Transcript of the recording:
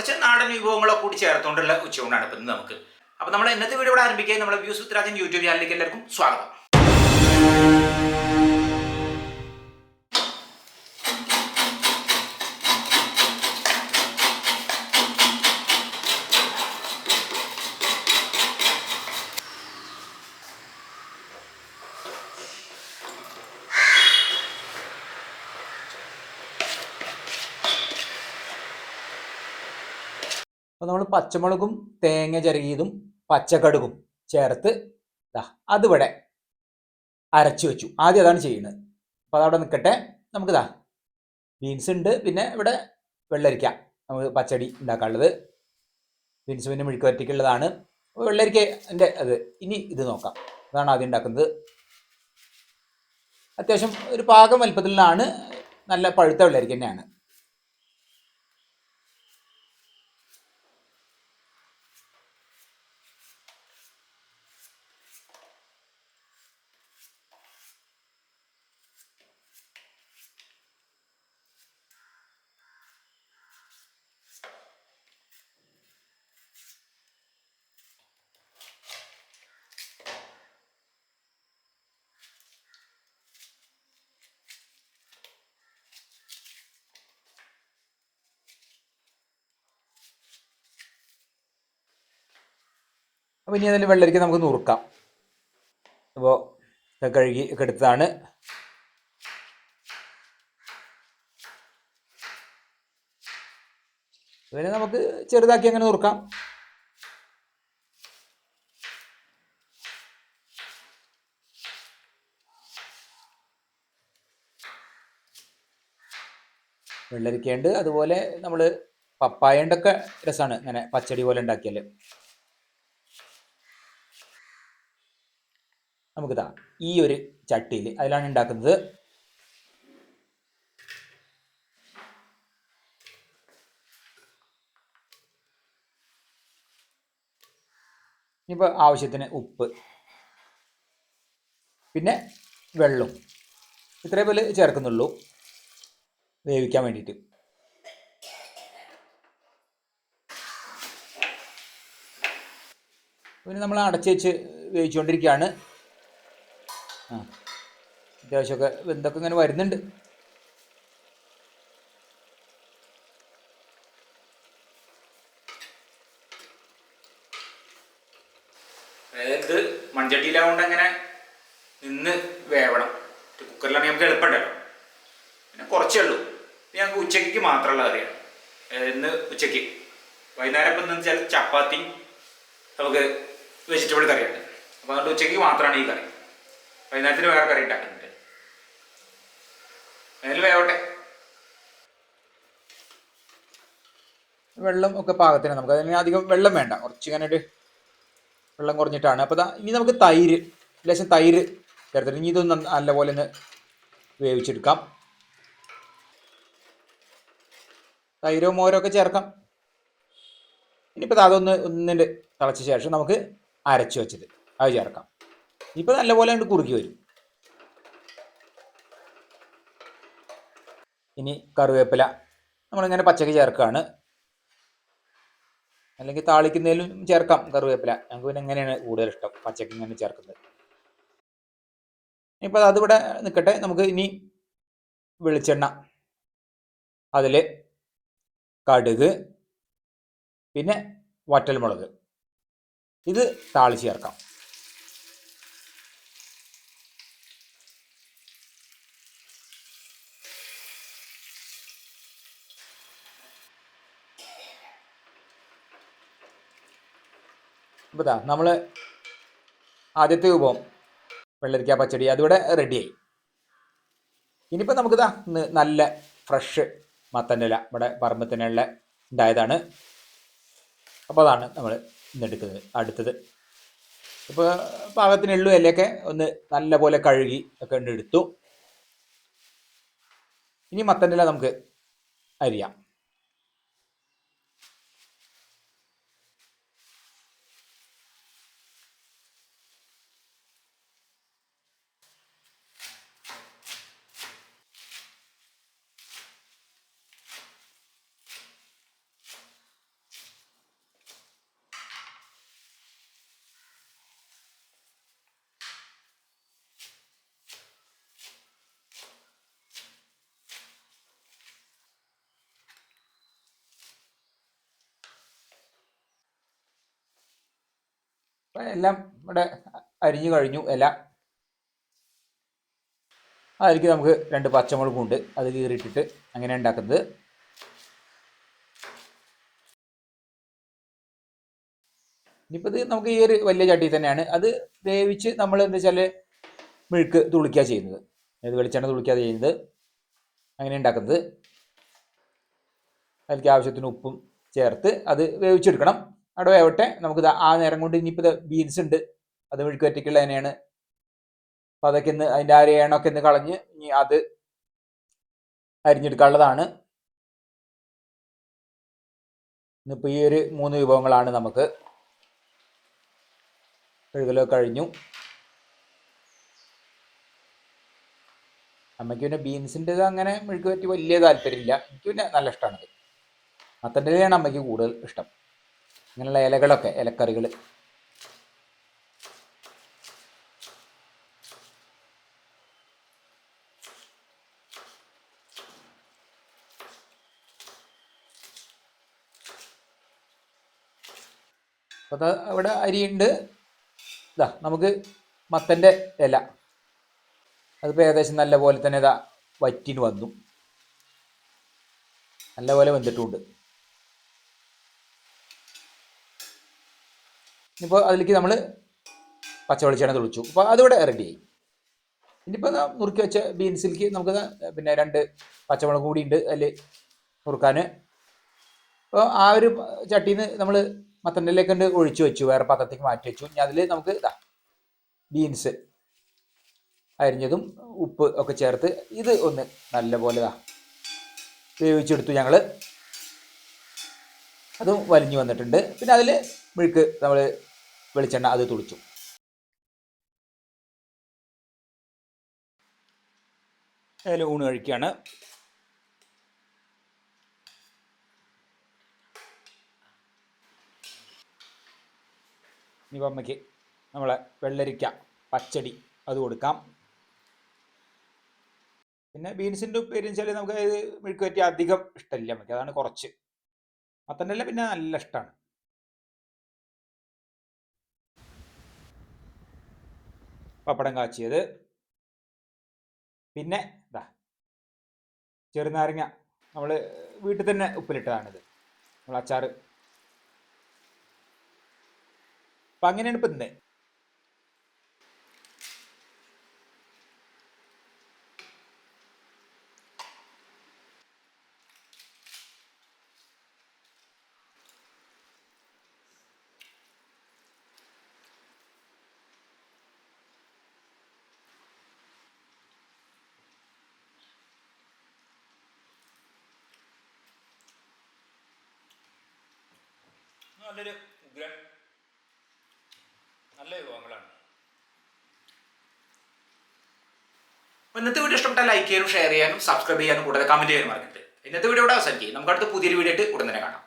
കുറച്ച് നാടൻ വിഭവങ്ങളൊക്കെ കൂടി ചേർത്തുകൊണ്ടുള്ള ഉച്ചയൂണാണ് ഇപ്പം നമുക്ക്. അപ്പോൾ നമ്മൾ ഇന്നത്തെ വീഡിയോ ഇവിടെ ആരംഭിക്കുക നമ്മുടെ വ്യൂസ് ഉത്തരാജൻ യൂട്യൂബ് ചാനലിലേക്ക് എല്ലാവർക്കും സ്വാഗതം. അപ്പോൾ നമ്മൾ പച്ചമുളകും തേങ്ങ ചിരകിയതും പച്ചക്കടുകും ചേർത്ത് അതിവിടെ അരച്ചു വെച്ചു. ആദ്യം അതാണ് ചെയ്യുന്നത് അപ്പോൾ അതവിടെ നിൽക്കട്ടെ നമുക്ക് ദാ ബീൻസ് ഉണ്ട്. പിന്നെ ഇവിടെ വെള്ളരിക്ക നമുക്ക് പച്ചടി ഉണ്ടാക്കാനുള്ളത്. ബീൻസ് പിന്നെ മെഴുക്ക് വരട്ടിക്കുള്ളതാണ് വെള്ളരിക്ക വെള്ളരിക്കന്റെ അത്. ഇനി ഇത് നോക്കാം. അതാണ് ആദ്യം ഉണ്ടാക്കുന്നത്. അത്യാവശ്യം ഒരു പാകം വലുപ്പത്തിലാണ്. നല്ല പഴുത്ത വെള്ളരിക്ക തന്നെയാണ്. അപ്പോൾ ഇനി അതിൽ വെള്ളരിക്ക നമുക്ക് നുറുക്കാം. അപ്പോൾ കഴുകി ഒക്കെ എടുത്തതാണ്. ഇവരെ നമുക്ക് ചെറുതാക്കി അങ്ങനെ നുറുക്കാം. വെള്ളരിക്കയുണ്ട്. അതുപോലെ നമ്മൾ പപ്പായണ്ടൊക്കെ രസമാണ്. ഇങ്ങനെ പച്ചടി പോലെ ഉണ്ടാക്കിയാൽ നമുക്കിതാ ഈ ഒരു ചട്ടിയിൽ അതിലാണ് ഉണ്ടാക്കുന്നത് ഇനിയിപ്പോൾ ആവശ്യത്തിന് ഉപ്പ് പിന്നെ വെള്ളം. ഇത്രയും പോലെ ചേർക്കുന്നുള്ളൂ. വേവിക്കാൻ വേണ്ടിയിട്ട്. പിന്നെ നമ്മൾ അടച്ചു വെച്ച് വേവിച്ചുകൊണ്ടിരിക്കുകയാണ്. അത്യാവശ്യമൊക്കെ വെന്തൊക്കെ ഇങ്ങനെ വരുന്നുണ്ട്. ഇത് മൺചട്ടിയിലാവുകൊണ്ട് അങ്ങനെ നിന്ന് വേവണം. കുക്കറിലാണെങ്കിൽ നമുക്ക് എളുപ്പമുണ്ടല്ലോ. പിന്നെ കുറച്ചേ ഉള്ളൂ. ഞങ്ങൾക്ക് ഉച്ചയ്ക്ക് മാത്രമുള്ള കറിയാണ്. ഇന്ന് ഉച്ചയ്ക്ക്. വൈകുന്നേരം ഇപ്പം ഇന്ന് വെച്ചാൽ ചപ്പാത്തി നമുക്ക് വെജിറ്റബിൾ കറിയാണ് അപ്പോൾ അതുകൊണ്ട് ഉച്ചയ്ക്ക് മാത്രമാണ് ഈ കറി. വൈകുന്നേരത്തിന് വേറെ കറി ഉണ്ടാക്കുന്നുണ്ട്. അതിൽ വേവട്ടെ. വെള്ളം ഒക്കെ പാകത്തിന് നമുക്ക് അതിന് അധികം വെള്ളം വേണ്ട. കുറച്ച് ഇങ്ങനെ ഒരു വെള്ളം കുറഞ്ഞിട്ടാണ്. അപ്പോൾ ഇനി നമുക്ക് തൈര് ലേശം തൈര് ചേർത്തിട്ട് ഇനി ഇതൊന്ന് നല്ലപോലെ ഒന്ന് വേവിച്ചെടുക്കാം. തൈരോ മോരോ ഒക്കെ ചേർക്കാം. ഇനിയിപ്പോൾ അതൊന്ന് ഒന്നിന്റെ തിളച്ച ശേഷം നമുക്ക് അരച്ച് വെച്ചത്. അത് ചേർക്കാം. ഇനിയിപ്പോൾ നല്ലപോലെ അങ്ങോട്ട് കുറുക്കി വരും. ഇനി കറിവേപ്പില നമ്മളിങ്ങനെ പച്ചക്ക് ചേർക്കുകയാണ് അല്ലെങ്കിൽ താളിക്കുന്നതിലും ചേർക്കാം കറിവേപ്പില. ഞങ്ങൾക്ക് പിന്നെ എങ്ങനെയാണ് കൂടുതൽ ഇഷ്ടം പച്ചക്ക് ഇങ്ങനെ ചേർക്കുന്നത്. ഇപ്പം അതിവിടെ നിൽക്കട്ടെ നമുക്ക് ഇനി വെളിച്ചെണ്ണ അതിൽ കടുക് പിന്നെ വറ്റൽമുളക്. ഇത് താളിച്ച് ചേർക്കാം. അപ്പോൾ ഇതാ നമ്മൾ ആദ്യത്തെ വിഭവം വെള്ളരിക്ക പച്ചടി അതിവിടെ റെഡിയായി ഇനിയിപ്പോൾ നമുക്കിതാ നല്ല ഫ്രഷ് മത്തന്റെ ഇല ഇവിടെ പറമ്പത്തിനുള്ള ഉണ്ടായതാണ്. അപ്പോൾ അതാണ് നമ്മൾ ഇന്ന് എടുക്കുന്നത് അടുത്തത്. ഇപ്പോൾ പാകത്തിനുള്ളു ഇലയൊക്കെ ഒന്ന് നല്ല പോലെ കഴുകി ഒക്കെ എടുത്തു. ഇനി മത്തന്റെ ഇല നമുക്ക് അരിയാം അപ്പം എല്ലാം ഇവിടെ അരിഞ്ഞു കഴിഞ്ഞു ഇല. അതിലേക്ക് നമുക്ക് രണ്ട് പച്ചമുളകും ഉണ്ട് അത് കീറിയിട്ടിട്ട് അങ്ങനെ ഉണ്ടാക്കുന്നത്. ഇനിയിപ്പോൾ ഇത് നമുക്ക് ഈ ഒരു വലിയ ചട്ടി തന്നെയാണ്. അത് വേവിച്ച് നമ്മൾ എന്താ വെച്ചാൽ മെഴുക്ക് തുളിക്കുക ചെയ്യുന്നത്. അതായത് വെളിച്ചെണ്ണ തുളിക്കാതെ ചെയ്യുന്നത്. അങ്ങനെ ഉണ്ടാക്കുന്നത്. അതിലേക്ക് ആവശ്യത്തിന് ഉപ്പും ചേർത്ത് അത് വേവിച്ചെടുക്കണം. അവിടെ ആവട്ടെ നമുക്ക് ദാ ആ നേരം കൊണ്ട് ഇനിയിപ്പോൾ ബീൻസ് ഉണ്ട്. അത് മെഴുക്ക് പറ്റിക്കുള്ള തന്നെയാണ് അപ്പം അതൊക്കെ ഇന്ന് അതിന്റെ ആ ഒരു ഇന്ന് കളഞ്ഞ് ഇനി അത് അരിഞ്ഞെടുക്കാനുള്ളതാണ്. ഇന്നിപ്പോൾ ഈ ഒരു മൂന്ന് വിഭവങ്ങളാണ് നമുക്ക്. കഴുകലോ കഴിഞ്ഞു. അമ്മയ്ക്ക് പിന്നെ ബീൻസിന്റെ അങ്ങനെ മെഴുക്ക് പറ്റി വലിയ താല്പര്യമില്ല. എനിക്ക് പിന്നെ നല്ല ഇഷ്ടമാണത് മത്തന്റെ അമ്മയ്ക്ക് കൂടുതൽ ഇഷ്ടം. ഇങ്ങനെയുള്ള ഇലകളൊക്കെ ഇലക്കറികൾ അപ്പോൾ അവിടെ അരിയുണ്ട്. ഇതാ നമുക്ക് മത്തന്റെ ഇല. അതിപ്പോൾ ഏകദേശം നല്ല പോലെ തന്നെ ഇതാ വറ്റിന് വന്നു. നല്ല പോലെ വെന്തിട്ടുമുണ്ട് ഇപ്പോൾ അതിലേക്ക് നമ്മൾ പച്ചവെളിച്ചെണ്ണ തെളിച്ചു. അപ്പോൾ അതിവിടെ ആയി. ഇനിയിപ്പോൾ നുറുക്കി വെച്ച ബീൻസിലേക്ക് നമുക്ക് പിന്നെ രണ്ട് പച്ചമുളക് കൂടി ഉണ്ട് അതിൽ നുറുക്കാൻ അപ്പോൾ ആ ഒരു ചട്ടിയിൽ നിന്ന് നമ്മൾ മത്തന്റെലേക്ക് ഉണ്ട് ഒഴിച്ചു വെച്ചു വേറെ പാത്രത്തേക്ക് മാറ്റി വെച്ചു. ഇനി അതിൽ നമുക്ക് ഇതാ ബീൻസ് അരിഞ്ഞതും ഉപ്പ് ഒക്കെ ചേർത്ത് ഇത് ഒന്ന് നല്ലപോലെ ഇതാ വേവിച്ചെടുത്തു ഞങ്ങൾ അതും വലിഞ്ഞു വന്നിട്ടുണ്ട്. പിന്നെ അതിൽ മെഴുക്ക് നമ്മൾ വെളിച്ചെണ്ണ അത് തുളിച്ചു അതിൽ ഊണ് കഴിക്കുകയാണ് ഇനി അമ്മയ്ക്ക് നമ്മളെ വെള്ളരിക്ക പച്ചടി അത് കൊടുക്കാം. പിന്നെ ബീൻസിന്റെ ഉപ്പേരി വെച്ചാൽ നമുക്ക് ഇത് മെഴുക്ക് പറ്റി അധികം ഇഷ്ടമില്ല നമുക്ക് അതാണ് കുറച്ച്. മത്തന്റെ പിന്നെ നല്ല ഇഷ്ടമാണ് പപ്പടം കാച്ചിയത്. പിന്നെ ഇതാ ചെറുനാരങ്ങ നമ്മൾ വീട്ടിൽ തന്നെ ഉപ്പിലിട്ടതാണിത്. നമ്മൾ അച്ചാറ്. അപ്പം അങ്ങനെയാണ് ഇപ്പം ഇന്ന് നല്ലൊരു നല്ല വിഭവങ്ങളാണ്. ഇന്നത്തെ വീഡിയോ ഇഷ്ടപ്പെട്ടാൽ ലൈക്ക് ചെയ്യാനും ഷെയർ ചെയ്യാനും സബ്സ്ക്രൈബ് ചെയ്യാനും കൂടുതൽ കമന്റ് ചെയ്യാനും മറക്കരുത്. ഇന്നത്തെ വീഡിയോ ഇവിടെ അവസാനിക്കും നമുക്ക് അടുത്ത പുതിയൊരു വീഡിയോ ആയിട്ട് ഉടൻ തന്നെ കാണാം.